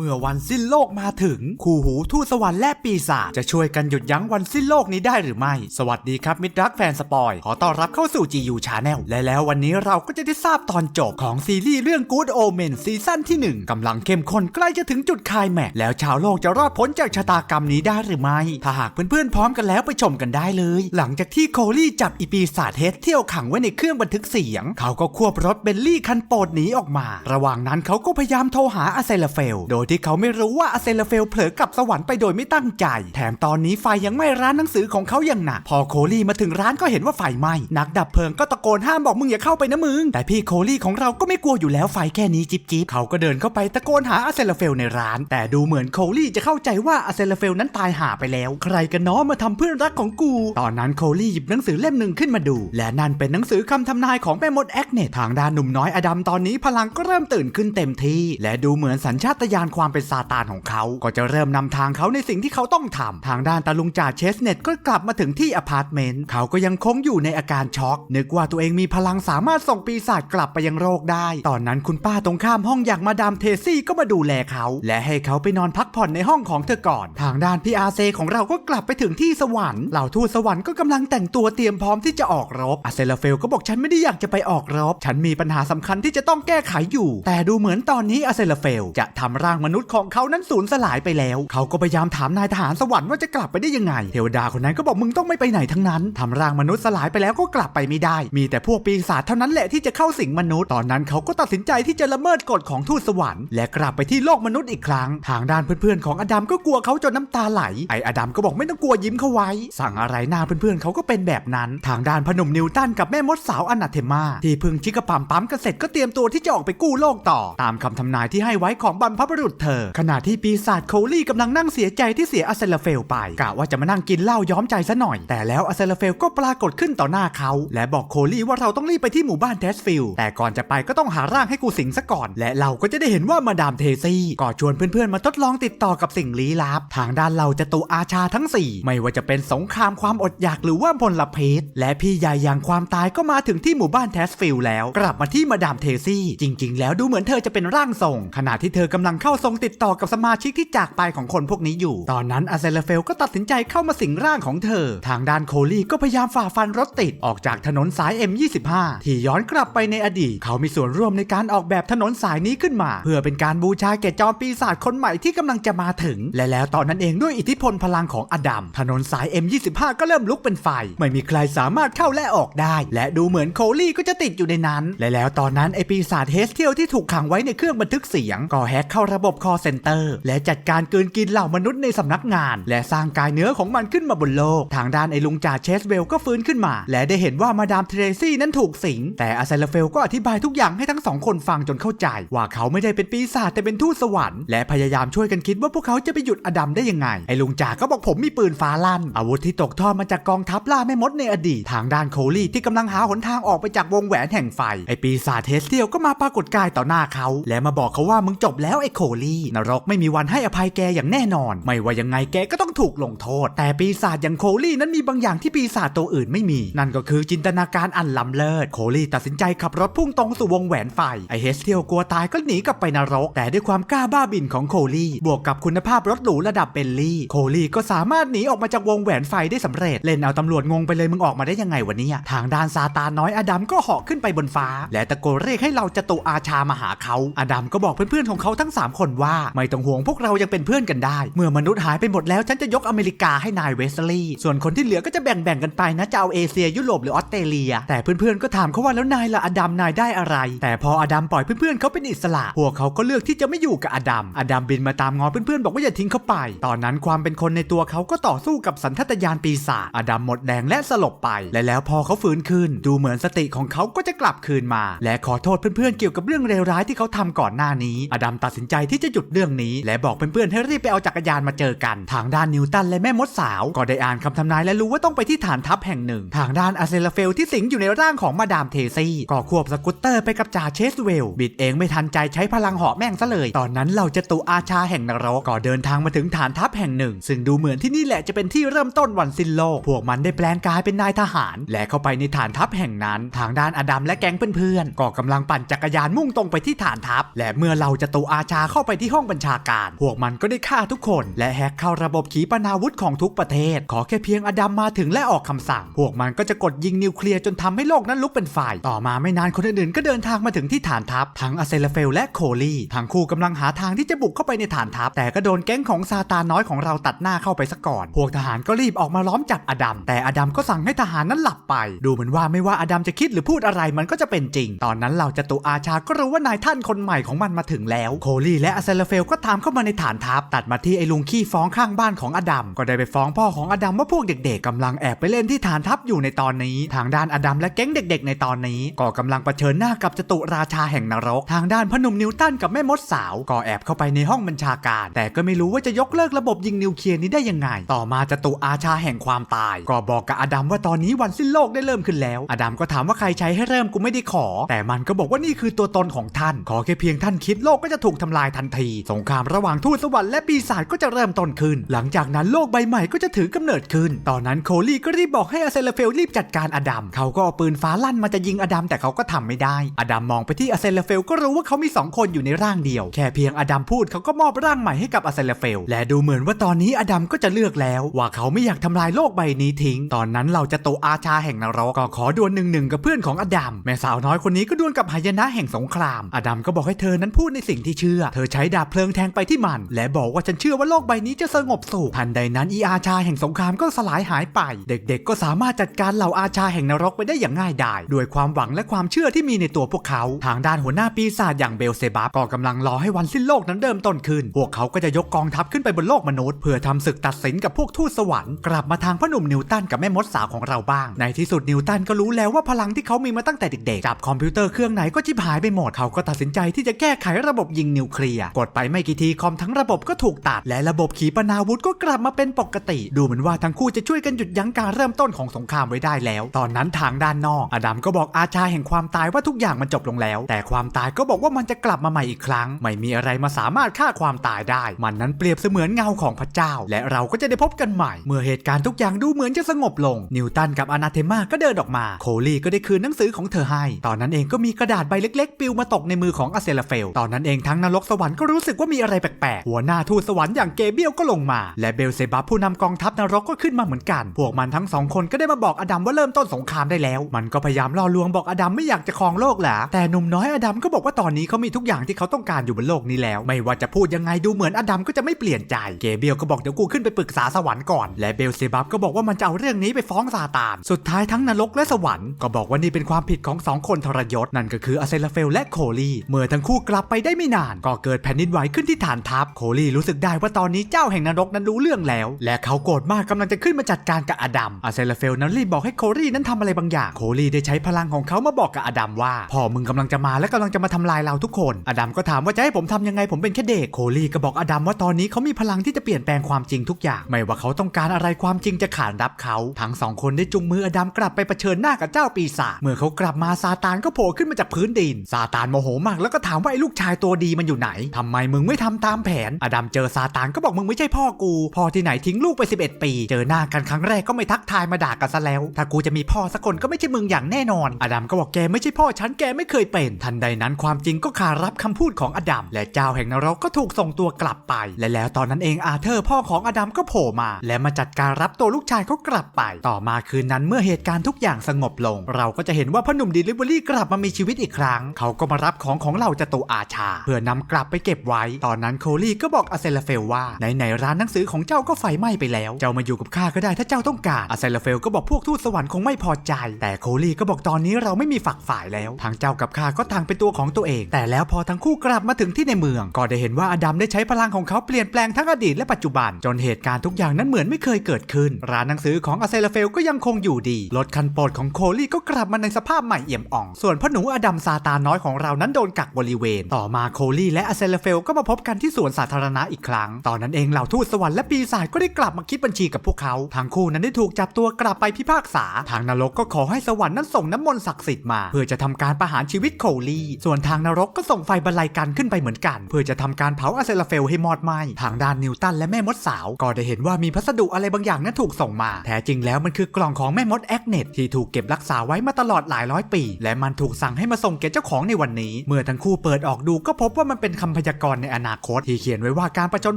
เมื่อวันสิ้นโลกมาถึง คู่หูทูตสวรรค์และปีศาจจะช่วยกันหยุดยั้งวันสิ้นโลกนี้ได้หรือไม่ สวัสดีครับมิตรรักแฟนสปอย ขอต้อนรับเข้าสู่ GU Channel และแล้ววันนี้เราก็จะได้ทราบตอนจบของซีรีส์เรื่อง Good Omen ซีซั่นที่ 1กำลังเข้มข้นใกล้จะถึงจุดคายแม็กแล้วชาวโลกจะรอดพ้นจากชะตากรรมนี้ได้หรือไม่ ถ้าหากเพื่อนๆพร้อมกันแล้วไปชมกันได้เลย หลังจากที่โคลี่จับอีปีศาจเฮดเที่ยวขังไว้ในเครื่องบันทึกเสียง เขาก็ควบรถเบนลี่คันโปรดหนีออกมา ระหว่างนั้นเขาก็พยายามโทรหาอาเซลเฟลโดยที่เขาไม่รู้ว่าอาเซลเฟลเผลอกลับสวรรค์ไปโดยไม่ตั้งใจ แถมตอนนี้ไฟยังไหม้ร้านหนังสือของเขาอย่างหนัก พอโคลี่มาถึงร้านก็เห็นว่าไฟไหม้นักดับเพลิงก็ตะโกนห้ามบอกมึงอย่าเข้าไปนะมึง แต่พี่โคลี่ของเราก็ไม่กลัวอยู่แล้วไฟแค่นี้จิบจิบเขาก็เดินเข้าไปตะโกนหาอาเซลเฟลในร้าน แต่ดูเหมือนโคลี่จะเข้าใจว่าอาเซลเฟลนั้นตายหาไปแล้ว ใครกันเนาะมาทำเพื่อนรักของกู ตอนนั้นโคลี่หยิบหนังสือเล่มหนึ่งขึ้นมาดู และนั่นเป็นหนังสือคำทำนายของแม่มดแอคเนตทางด้านหนุ่มน้อยอดัมตอนนี้พลังก็เริ่มตื่นขึ้นเต็มที่ และดูเหมือนสัญชาตญาณคความเป็นซาตานของเขาก็จะเริ่มนำทางเขาในสิ่งที่เขาต้องทำทางด้านตาลุงจ่าเชสเน็ตก็กลับมาถึงที่อพาร์ตเมนต์เขาก็ยังคงอยู่ในอาการช็อกนึกว่าตัวเองมีพลังสามารถส่งปีศาจกลับไปยังโรคได้ ตอนนั้นคุณป้าตรงข้ามห้องอย่างมาดามเทซี่ก็มาดูแลเขา และให้เขาไปนอนพักผ่อนในห้องของเธอก่อน ทางด้านพี่อาเซของเราก็กลับไปถึงที่สวรรค์เหล่าทูตสวรรค์ก็กำลังแต่งตัวเตรียมพร้อมที่จะออกรบอาเซลเฟลก็บอกฉันไม่ได้อยากจะไปออกรบ ฉันมีปัญหาสำคัญที่จะต้องแก้ไขอยู่ แต่ดูเหมือนตอนนี้อาเซลเฟลจะทำร่างมนุษย์ของเขานั้นสูญสลายไปแล้ว เขาก็พยายามถามนายทหารสวรรค์ว่าจะกลับไปได้ยังไง เทวดาคนนั้นก็บอกมึงต้องไม่ไปไหนทั้งนั้นทำร่างมนุษย์สลายไปแล้วก็กลับไปไม่ได้ มีแต่พวกปีศาจเท่านั้นแหละที่จะเข้าสิงมนุษย์ตอนนั้นเขาก็ตัดสินใจที่จะละเมิดกฎของทูตสวรรค์และกลับไปที่โลกมนุษย์อีกครั้ง ทางด้านเพื่อนๆของอดัมก็กลัวเขาจนน้ำตาไหลไออดัมก็บอกไม่ต้องกลัวยิ้มเขาไว้ สั่งอะไรหน้าเพื่อนๆเขาก็เป็นแบบนั้น ทางด้านพนมนิวตันกับแม่มดสาวอนาเทมาที่เพึ่งชิกกระปั๊มปั๊มกันเสร็จก็เตรียมตัวที่จะออกไปกู้โลกต่อ ตามคำทำนายที่ให้ไว้ของบรรพบุรุษเธอ ขณะที่ปีศาจโคลี่กำลังนั่งเสียใจที่เสียอาเซลเฟลไปกะว่าจะมานั่งกินเหล้าย้อมใจซะหน่อย แต่แล้วอาเซลเฟลก็ปรากฏขึ้นต่อหน้าเขา และบอกโคลี่ว่าเราต้องรีบไปที่หมู่บ้านเทสฟิลด์แต่ก่อนจะไปก็ต้องหาร่างให้กูสิงซะก่อน และเราก็จะได้เห็นว่ามาดามเทซี่ก็ชวนเพื่อนๆมาทดลองติดต่อกับสิ่งลี้ลับ ทางด้านเราจะตูอาชาทั้ง 4 ไม่ว่าจะเป็นสงครามความอดอยากหรือว่าพลพิษและพี่ใหญ่อย่างความตายก็มาถึงที่หมู่บ้านเทสฟิลด์แล้ว กลับมาที่มาดามเทซี่ จริง ๆ แล้วดูเหมือนเธอจะเป็นร่างทรงขณะที่เธอกำลังเข้าทรงติดต่อกับสมาชิกที่จากไปของคนพวกนี้อยู่ ตอนนั้นอาเซลเฟลก็ตัดสินใจเข้ามาสิงร่างของเธอ ทางด้านโคลี่ก็พยายามฝ่าฟันรถติดออกจากถนนสาย M25 ที่ย้อนกลับไปในอดีต เขามีส่วนร่วมในการออกแบบถนนสายนี้ขึ้นมา เพื่อเป็นการบูชาแก่จอมปีศาจคนใหม่ที่กำลังจะมาถึง และแล้วตอนนั้นเองด้วยอิทธิพลพลังของอดัมถนนสาย M25 ก็เริ่มลุกเป็นไฟ ไม่มีใครสามารถเข้าและออกได้ และดูเหมือนโคลี่ก็จะติดอยู่ในนั้น และแล้วตอนนั้นไอปีศาจเฮสเทียลที่ถูกขังไว้ในเครื่องบันทึกเสียงก็แฮกเข้าระบบคอเซ็นเตอร์ และจัดการเกลืนกินเหล่ามนุษย์ในสำนักงาน และสร้างกายเนื้อของมันขึ้นมาบนโลก ทางด้านไอ้ลุงจ่าเชสเวลก็ฟื้นขึ้นมา และได้เห็นว่ามาดามเทรซี่นั้นถูกสิง แต่อาเซลเฟลก็อธิบายทุกอย่างให้ทั้งสองคนฟังจนเข้าใจ ว่าเขาไม่ได้เป็นปีศาจแต่เป็นทูตสวรรค์และพยายามช่วยกันคิดว่าพวกเขาจะไปหยุดอดัมได้ยังไงไอ้ลุงจ่าก็บอกผมมีปืนฟ้าลั่น อาวุธที่ตกทอดมาจากกองทัพล่าแม่มดในอดีตทางด้านโคลี่ที่กำลังหาหนทางออกไปจากวงแหวนแห่งไฟไอ้ปีศาจเทสเทียลก็มาปรากฏกายต่อหน้าเขา และมาบอกเขาว่ามึงจบแล้วไอโคลี่นรกไม่มีวันให้อภัยแกอย่างแน่นอน ไม่ว่ายังไงแกก็ต้องถูกลงโทษ แต่ปีศาจอย่างโคลี่นั้นมีบางอย่างที่ปีศาจตัวอื่นไม่มี นั่นก็คือจินตนาการอันล้ำเลิศ โคลี่ตัดสินใจขับรถพุ่งตรงสู่วงแหวนไฟ ไอเฮสเทียลกลัวตายก็หนีกลับไปนรก แต่ด้วยความกล้าบ้าบินของโคลี่ บวกกับคุณภาพรถหรูระดับเบลลี่ โคลี่ก็สามารถหนีออกมาจากวงแหวนไฟได้สำเร็จ เล่นเอาตำรวจงงไปเลยมึงออกมาได้ยังไงวะเนี่ย ทางด้านซาตานน้อยอดัมก็เหาะขึ้นไปบนฟ้า และตะโกนเรียกให้เราจตุอาชามาหาเขา อดัมก็บอกเพื่อนๆของเขาทั้ง 3 คนว่าไม่ต้องห่วงพวกเรายังเป็นเพื่อนกันได้ เมื่อมนุษย์หายไปหมดแล้วฉันจะยกอเมริกาให้นายเวสลีย์ส่วนคนที่เหลือก็จะแบ่งๆกันไปนะจะเอาเอเชียยุโรปหรือออสเตรเลีย แต่เพื่อนๆก็ถามเขาว่าแล้วนายล่ะอดัมนายได้อะไร แต่พออดัมปล่อยเพื่อนๆเขาเป็นอิสระพวกเขาก็เลือกที่จะไม่อยู่กับอดัมอดัมบินมาตามงอเพื่อนๆบอกว่าอย่าทิ้งเขาไป ตอนนั้นความเป็นคนในตัวเขาก็ต่อสู้กับสันทัตยานปีศาจอดัมหมดแรงและสลบไปและแล้วพอเขาฟื้นขึ้น ดูเหมือนสติของเขาก็จะกลับคืนมา และขอโทษเพื่อนๆเกี่ยวกับเรื่องเลวร้ายที่เขาทำก่อนหน้านี้ อดัมตัดสินใจที่จะหยุดเรื่องนี้ และบอกเพื่อนๆให้รีบไปเอาจักรยานมาเจอกัน ทางด้านนิวตันและแม่มดสาว ก็ได้อ่านคำทำนายและรู้ว่าต้องไปที่ฐานทัพแห่งหนึ่ง ทางด้านอาเซลเฟลที่สิงอยู่ในร่างของมาดามเทซี่ก็ควบสกูตเตอร์ไปกับจ่าเชสเวล บิดเองไม่ทันใจใช้พลังเหาะแม่งซะเลย ตอนนั้นเราจะตูอาชาแห่งนรกก็เดินทางมาถึงฐานทัพแห่งหนึ่ง ซึ่งดูเหมือนที่นี่แหละจะเป็นที่เริ่มต้นวันสิ้นโลก พวกมันได้แปลงกายเป็นนายทหาร และเข้าไปในฐานทัพแห่งนั้น ทางด้านอดัมและแก๊งเพื่อนๆก็กำลังปั่นจักรยานมุ่งตรงไปที่ฐานทัพ และเมื่อเราจะตูอาชาเข้าไปที่ห้องบัญชาการ พวกมันก็ได้ฆ่าทุกคน และแฮกเข้าระบบขีปนาวุธของทุกประเทศ ขอแค่เพียงอดัมมาถึงและออกคำสั่ง พวกมันก็จะกดยิงนิวเคลียร์จนทำให้โลกนั้นลุกเป็นไฟต่อมาไม่นานคนอื่นๆก็เดินทางมาถึงที่ฐานทัพทั้งอาเซลเฟลและโคลีทั้งคู่กำลังหาทางที่จะบุกเข้าไปในฐานทัพ แต่ก็โดนแก๊งของซาตานน้อยของเราตัดหน้าเข้าไปซะก่อน พวกทหารก็รีบออกมาล้อมจับอดัม แต่อดัมก็สั่งให้ทหารนั้นหลับไป ดูเหมือนว่าไม่ว่าอดัมจะคิดหรือพูดอะไรมันก็จะเป็นจริง ตอนนั้นเหล่าจตุอาชาก็รู้ว่านายท่านคนใหม่ของมันมาถึงแล้ว โคลีและแอาเซลเฟลก็ตามเข้ามาในฐานทัพตัดมาที่ไอ้ลุงขี้ฟ้องข้างบ้านของอดัมก็ได้ไปฟ้องพ่อของอดัมว่าพวกเด็กๆกำลังแอบไปเล่นที่ฐานทัพอยู่ในตอนนี้ ทางด้านอดัมและแก๊งเด็ก ๆ ในตอนนี้ก็กำลังเผชิญหน้ากับจตุราชาแห่งนรก ทางด้านพนุ่มนิวตันกับแม่มดสาว ก็แอบเข้าไปในห้องบัญชาการ แต่ก็ไม่รู้ว่าจะยกเลิกระบบยิงนิวเคลียร์นี้ได้ยังไง ต่อมาจตุอาชาแห่งความตาย ก็บอกกับอดัมว่าตอนนี้วันสิ้นโลกได้เริ่มขึ้นแล้ว อดัมก็ถามว่าใครใช้ให้เริ่มกูไม่ได้ขอ แต่มันก็บอกว่านี่คือตัวตนของท่าน ขอแค่เพียงท่านคิดโลกก็จะถูกทำลายทันที สงครามระหว่างทูตสวรรค์และปีศาจก็จะเริ่มต้นขึ้น หลังจากนั้นโลกใบใหม่ก็จะถือกำเนิดขึ้น ตอนนั้นโคลี่ก็รีบบอกให้อาเซลเฟลรีบจัดการอดัม เขาก็เอาปืนฟ้าลั่นมาจะยิงอดัมแต่เขาก็ทำไม่ได้ อดัมมองไปที่อาเซลเฟลก็รู้ว่าเขามีสองคนอยู่ในร่างเดียว แค่เพียงอดัมพูดเขาก็มอบร่างใหม่ให้กับอาเซลเฟล และดูเหมือนว่าตอนนี้อดัมก็จะเลือกแล้ว ว่าเขาไม่อยากทำลายโลกใบนี้ทิ้ง ตอนนั้นเราจะโตอาชาแห่งนรกก็ขอดวลหนึ่งหนึ่งกับเพื่อนของอดัมแม่สาวน้อยคนนี้ก็ดวลกับหายนะแห่งสงคราม อดัมก็บอกให้เธอนั้นพูดในสิ่งที่เชื่อ เธอใช้ดาบเพลิงแทงไปที่มัน และบอกว่าฉันเชื่อว่าโลกใบนี้จะสงบสุขทันใดนั้นอีอาชาแห่งสงครามก็สลายหายไป เด็กๆ ก็สามารถจัดการเหล่าอาชาแห่งนรกไปได้อย่างง่ายดายด้วยความหวังและความเชื่อที่มีในตัวพวกเขา ทางด้านหัวหน้าปีศาจอย่างเบลเซบับก็กำลังรอให้วันสิ้นโลกนั้นเริ่มต้นขึ้น พวกเขาก็จะยกกองทัพขึ้นไปบนโลกมนุษย์ เพื่อทำศึกตัดสินกับพวกทูตสวรรค์กลับมาทางพ่อหนุ่มนิวตันกับแม่มดสาวของเราบ้าง ในที่สุดนิวตันก็รู้แล้วว่าพลังที่เขามีมาตั้งแต่เด็กๆจับคอมพิวเตอร์เครื่องไหนก็ชิบหายไปหมดเขาก็ตัดสินใจที่จะแก้ไขระบบยิงนิวเคลียร์กดไปไม่กี่ทีคอมทั้งระบบก็ถูกตัด และระบบขีปนาวุธก็กลับมาเป็นปกติ ดูเหมือนว่าทั้งคู่จะช่วยกันหยุดยั้งการเริ่มต้นของสงครามไว้ได้แล้ว ตอนนั้นทางด้านนอก อดัมก็บอกอาชาแห่งความตายว่าทุกอย่างมันจบลงแล้ว แต่ความตายก็บอกว่ามันจะกลับมาใหม่อีกครั้ง ไม่มีอะไรมาสามารถฆ่าความตายได้ มันนั้นเปรียบเสมือนเงาของพระเจ้า และเราก็จะได้พบกันใหม่ เมื่อเหตุการณ์ทุกอย่างดูเหมือนจะสงบลง นิวตันกับอนาเทมาก็เดินออกมา โคลีก็ได้คืนหนังสือของเธอให้ ตอนนั้นเองก็มีกระดาษใบเล็กๆปลิวมาตกในมือของอาเซลเฟล ตอนนั้นเองทั้งนรกสวรรค์ก็รู้สึกว่ามีอะไรแปลกๆ หัวหน้าทูตสวรรค์อย่างเกเบียลก็ลงมา และเบลเซบับผู้นำกองทัพนรกก็ขึ้นมาเหมือนกัน พวกมันทั้งสองคนก็ได้มาบอกอดัมว่าเริ่มต้นสงครามได้แล้ว มันก็พยายามล่อลวงบอกอดัมไม่อยากจะครองโลกแหละแต่หนุ่มน้อยอดัมก็บอกว่าตอนนี้เขามีทุกอย่างที่เขาต้องการอยู่บนโลกนี้แล้ว ไม่ว่าจะพูดยังไงดูเหมือนอดัมก็จะไม่เปลี่ยนใจ เกเบียลก็บอกเดี๋ยวกูขึ้นไปปรึกษาสวรรค์ก่อน และเบลเซบับก็บอกว่ามันจะเอาเรื่องนี้ไปฟ้องซาตาน สุดท้ายทั้งนรกและสวรรค์ก็บอกว่านี่เป็นความผิดของสองคนทรยศนั่นก็คืออาเซลเฟลและโคลีเมื่อทั้งคู่กลับไปได้ไม่นานก็เกิดแผ่นดินไหวขึ้นที่ฐานทัพโคลี่รู้สึกได้ว่าตอนนี้เจ้าแห่งนรกนั้นรู้เรื่องแล้ว และเขาโกรธมากกำลังจะขึ้นมาจัดการกับอดัมอาเซลเฟลนั้นรีบบอกให้โคลี่นั้นทำอะไรบางอย่างโคลี่ได้ใช้พลังของเขามาบอกกับอดัมว่าพ่อมึงกำลังจะมาและกำลังจะมาทำลายเราทุกคน อดัมก็ถามว่าจะให้ผมทำยังไงผมเป็นแค่เด็กโคลี่ก็บอกอดัมว่าตอนนี้เขามีพลังที่จะเปลี่ยนแปลงความจริงทุกอย่าง ไม่ว่าเขาต้องการอะไรความจริงจะขานรับเขาทั้งสองคนได้จุงมืออดัมกลับไปเผชิญหน้ากับเจ้าปีศาจเมื่อเขากลับมาซาตานก็โผล่ขึ้นมาจากพื้นดินซาตานโมโหมากแล้วก็ถามว่าไอ้ลูกชายตัวดีมันอยู่ไหนทำไมมึงไม่ทำตามแผน อดัมเจอซาตานก็บอกมึงไม่ใช่พ่อกู พ่อที่ไหนทิ้งลูกไป 11 ปี เจอหน้ากันครั้งแรกก็ไม่ทักทายมาด่ากันซะแล้ว ถ้ากูจะมีพ่อสักคนก็ไม่ใช่มึงอย่างแน่นอน อดัมก็บอกแกไม่ใช่พ่อฉันแกไม่เคยเป็น ทันใดนั้นความจริงก็ขารับคำพูดของอดัมและเจ้าแห่งนรกก็ถูกส่งตัวกลับไป และแล้วตอนนั้นเองอาเธอร์พ่อของอดัมก็โผล่มา และมาจัดการรับตัวลูกชายเขากลับไป ต่อมาคืนนั้นเมื่อเหตุการณ์ทุกอย่างสงบลง เราก็จะเห็นว่าพ่อหนุ่มดิลิเวอรี่กลับมามีชีวิตอีกครั้ง เขาก็มารับของของเราจตุอาชา เพื่อนำกลับไปเก็บไว้ ตอนนั้นโคลี่ก็บอกอาเซลเฟลว่าไหนๆร้านหนังสือของเจ้าก็ไฟไหม้ไปแล้ว เจ้ามาอยู่กับข้าก็ได้ถ้าเจ้าต้องการอาเซลเฟลก็บอกพวกทูตสวรรค์คงไม่พอใจ แต่โคลี่ก็บอกตอนนี้เราไม่มีฝักฝ่ายแล้วทางเจ้ากับข้าก็ทางเป็นตัวของตัวเอง แต่แล้วพอทั้งคู่กลับมาถึงที่ในเมือง ก็ได้เห็นว่าอดัมได้ใช้พลังของเขาเปลี่ยนแปลงทั้งอดีตและปัจจุบัน จนเหตุการณ์ทุกอย่างนั้นเหมือนไม่เคยเกิดขึ้น ร้านหนังสือของอาเซลเฟลก็ยังคงอยู่ดีรถคันโปรดของโคลี่ก็กลับมาในสภาพใหม่เอี่ยมอ่อง ส่วนพ่อหนูอดัมซาตานน้อยของเรานั้นโดนกักบริเวณ ต่อมาโคลี่และอาเซลเฟลก็มาพบกันที่สวนสาธารณะอีกครั้ง ตอนนั้นเองเหล่าทูตสวรรค์และปีศาจก็ได้กลับมาคิดบัญชีกับพวกเขา ทั้งคู่นั้นได้ถูกจับตัวกลับไปพิพากษา ทางนรกก็ขอให้สวรรค์นั้นส่งน้ำมนต์ศักดิ์สิทธิ์มา เพื่อจะทำการประหารชีวิตโคลี่ส่วนทางนรกก็ส่งไฟบรรลัยกันขึ้นไปเหมือนกัน เพื่อจะทำการเผาอาเซลเฟลให้มอดไหม้ทางด้านนิวตันและแม่มดสาว ก็ได้เห็นว่ามีพัสดุอะไรบางอย่างนั้นถูกส่งมา แท้จริงแล้วมันคือกล่องของแม่มดแอคเนตที่ถูกเก็บรักษาไว้มาตลอดหลายร้อยปี และมันถูกสั่งให้มาส่งแก่เจ้าของในวันนี้ เมื่อทั้งคู่เปิดออกดูก็พบว่ามันเป็นคำพยากรณ์ในอนาคต ที่เขียนไว้ว่าการประจน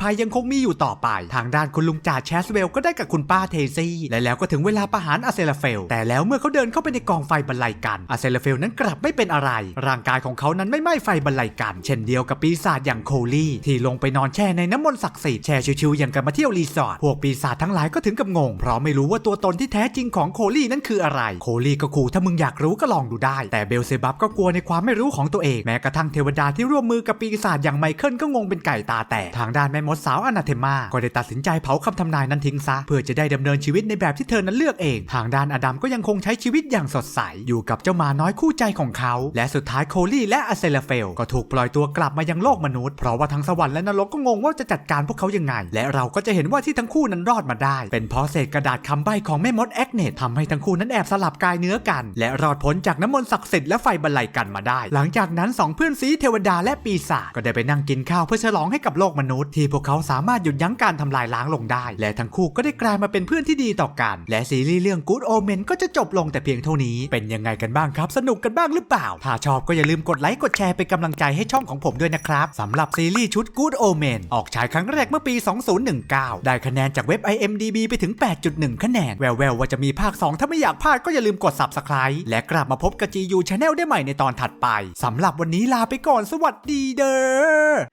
ภัยยังคงมีอยู่ต่อไป ทางด้านคุณลุงจ่าแชสเวลก็ได้กับคุณป้าเทซี่ และแล้วก็ถึงเวลาประหารอาเซลาเฟล แต่แล้วเมื่อเขาเดินเข้าไปในกองไฟบรรลัยกันอาเซลาเฟลนั้นกลับไม่เป็นอะไร ร่างกายของเขานั้นไม่ไหม้ไฟบรรลัยกัน เช่นเดียวกับปีศาจอย่างโคลี่ ที่ลงไปนอนแช่ในน้ำมนต์ศักดิ์สิทธิ์แช่ชิวๆอย่างกันมาเที่ยวรีสอร์ทพวกปีศาจทั้งหลายก็ถึงกับงงเพราะไม่รู้ว่าตัวตนที่แท้จริงของโคลี่นั้นคืออะไร โคลี่ก็ขู่ถ้ามึงอยากรู้ก็ลองดูได้ แต่เบลเซบับก็กลัวในความไม่รู้ของตัวเองแม้กระทั่งเทวดาที่ร่วมมือกับปีศาจอย่างไมเคิลก็งงเป็นไก่ตาแตกทางด้านแม่มดสาวอนาเทมาก็ได้ตัดสินใจเผาคำทำนายนั้นทิ้งซะเพื่อจะได้ดำเนินชีวิตในแบบที่เธอนั้นเลือกเอง ทางด้านอดัมก็ยังคงใช้ชีวิตอย่างสดใส อยู่กับเจ้ามาน้อยคู่ใจของเขา และสุดท้ายโคลี่และอาเซลเฟล ก็ถูกปล่อยตัวกลับมายังโลกมนุษย์ เพราะว่าทั้งสวรรค์และนรกก็งงว่าจะจัดการพวกเขายังไง และเราก็จะเห็นว่าที่ทั้งคู่นั้นรอดมาได้ เป็นเพราะเศษกระดาษคำใบ้ของแม่มดแอกเนตทำให้ทั้งคู่นั้นแอบสลับกายเนื้อกัน และรอดพ้นจากน้ำมนต์ศักดิ์สิทธิ์และไฟบรรลัยกันมาได้ หลังจากนั้นสองเพื่อนซีเทวดาและปีศาจก็ได้ไปนั่งกินข้าวเพื่อฉลองให้กับโลกมนุษย์ที่พวกเขาสามารถหยุดยั้งการทำลายล้างลงได้ และทั้งคู่ก็ได้กลายมาเป็นเพื่อนที่ดีต่อกัน และซีรีส์เรื่อง Good Omen ก็จะจบลงแต่เพียงเท่านี้ เป็นยังไงกันบ้างครับ สนุกกันบ้างหรือเปล่า ถ้าชอบก็อย่าลืมกดไลค์กดแชร์เป็นกำลังใจให้ช่องของผมด้วยนะครับสำหรับซีรีส์ชุด Good Omen ออกฉายครั้งแรกเมื่อปี 2019 ได้คะแนนจากเว็บ IMDB ไปถึง 8.1 คะแนน แววๆว่าจะมีภาค 2 ถ้าไม่อยากพลาดก็อย่าลืมกด Subscribe และกลับมาพบกับ GU Channel ได้ใหม่ในตอนถัดไปสำหรับวันนี้ลาไปก่อนสวัสดีเด้อ her.